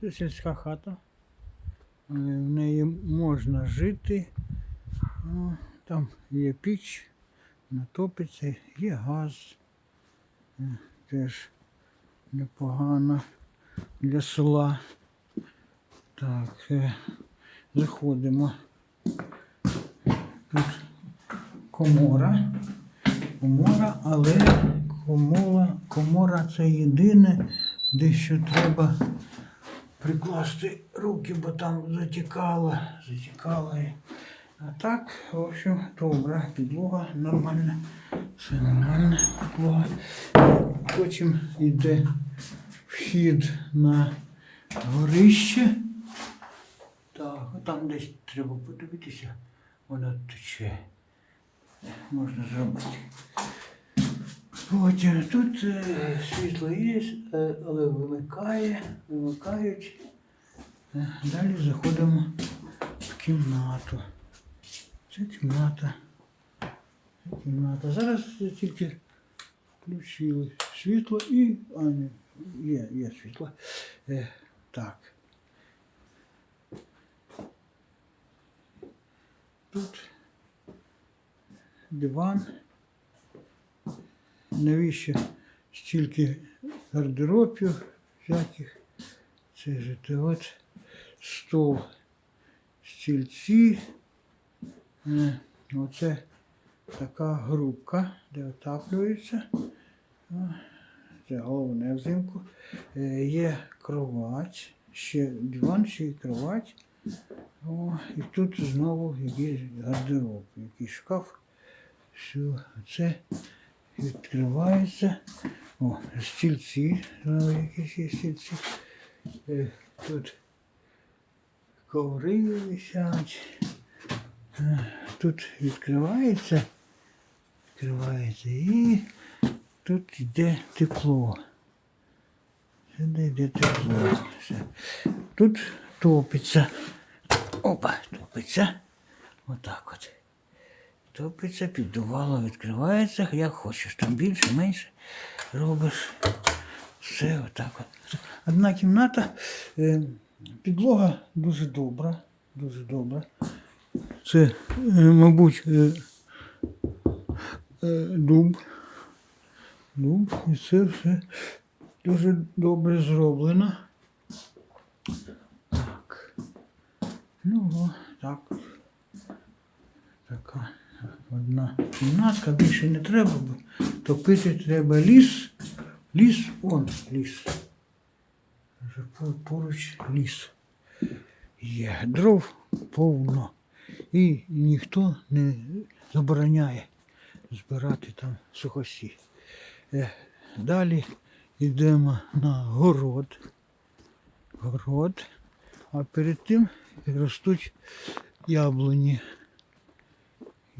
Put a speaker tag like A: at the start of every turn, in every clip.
A: Це сільська хата. Е, В неї можна жити. Там є піч, натопиться, є газ. Е, Теж непогано для села. Так, е, заходимо. Тут комора. Комора, але комора, комора це єдине, де що треба прикласти руки, бо там затікало, затікало. А так, в общем, добра підлога, нормальна. Все нормально, підлога. Потім йде вхід на горище. Так, там десь треба подивитися, вона тече. Можна зробити. Потім тут е, світло є, е, але вимикає, вимикають. Е, Далі заходимо в кімнату. Це кімната. Це кімната. Зараз тільки включили світло і. А, ні, є, є світло. Е, так. Тут диван. Навіщо стільки гардеробів всяких? Це ж це от стол, стільці. Е, Оце така грубка, де отаплюється. Це головне взимку. Е, Є кровать, ще диван, ще й кровать. О, і тут знову якийсь гардероб, якийсь шкаф. Все, це відкривається. О, стільці, якісь є стільці. Е, Тут коври висять. Е, Тут відкривається, відкривається і тут йде тепло. Сюди йде тепло. Все. Тут топиться. Опа, топиться. Отак от. Топиться, піддувало, відкривається, як хочеш. Там більше, менше робиш. Все отак от. Одна кімната, е, підлога дуже добра, дуже добра. Це, е, мабуть, е, дуб. Дуб, і це все дуже добре зроблено. Так. Ну, так. Така одна кімнатка, більше не треба, бо топити треба ліс. Ліс, он ліс. Поруч ліс. Є дров повно. І ніхто не забороняє збирати там сухосі. Е, Далі йдемо на город. Город. А перед тим ростуть яблуні.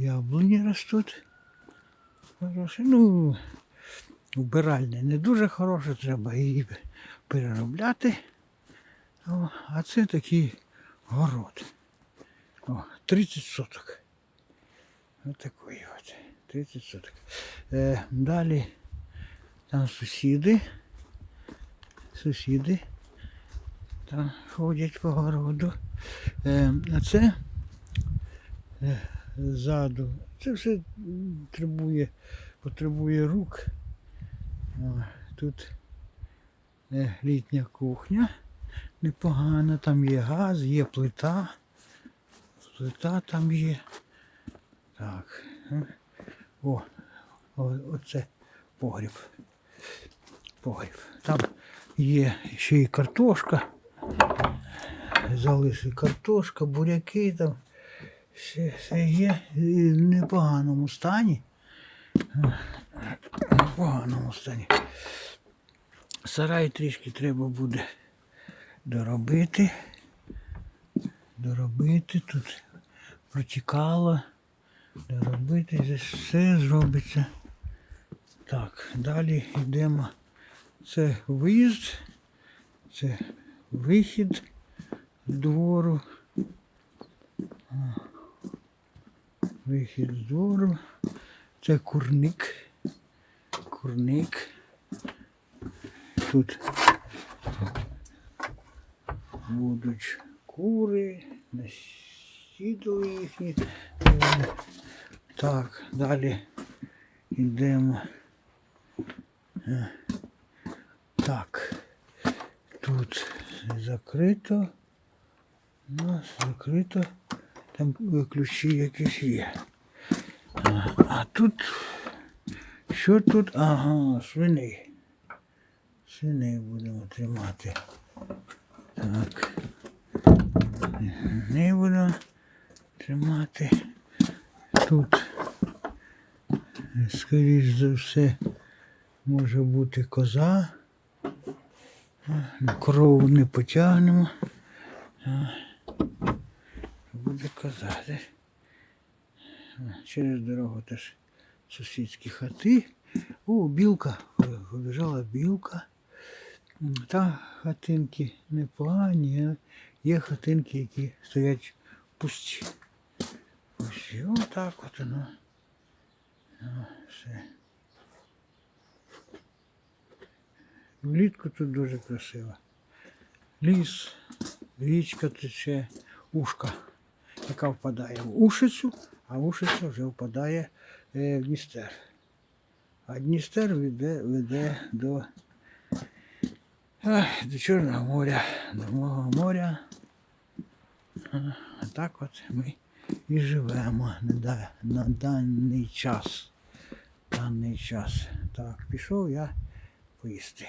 A: Яблуні ростуть. Хороші. Ну, вбиральня не дуже хороша, треба її переробляти. О, а це такий город. О, 30 соток. Ось такий от. 30 соток. Е, далі там сусіди. Сусіди. Там ходять по городу. Е, а це е, ззаду. Це все требує, потребує рук. Тут літня кухня. Непогана, там є газ, є плита. Плита там є. Так. О, оце погріб. Погріб. Там є ще й картошка. Залиши картошка, буряки там. Є в непоганому стані. В непоганому стані. Сарай трішки треба буде доробити. Доробити тут протікало. Доробити, здесь все зробиться. Так, далі йдемо. Це виїзд, це вихід з двору. Вихід з двору. Це курник. Курник. Тут будуть кури, насідали їхні. Так, далі йдемо. Е, Так, тут закрито. У нас закрито. Там е, ключі якісь є. А, тут. Що тут? Ага, свиней. Свиней будемо тримати. Так. Не будемо тримати. Тут, скоріш за все, може бути коза. Корову не потягнемо. Буде? А, Через дорогу теж сусідські хати. О, білка. Побіжала білка. Та хатинки непогані, а є хатинки, які стоять пусті. Ось отак от воно. О, все. Влітку тут дуже красиво. Ліс, річка тече, ушка, яка впадає в ушицю, а ушиця вже впадає е, в Дністер. А Дністер веде, веде до, до Чорного моря, до мого моря. Так от ми і живемо на, на даний час. Даний час. Так, пішов я поїсти.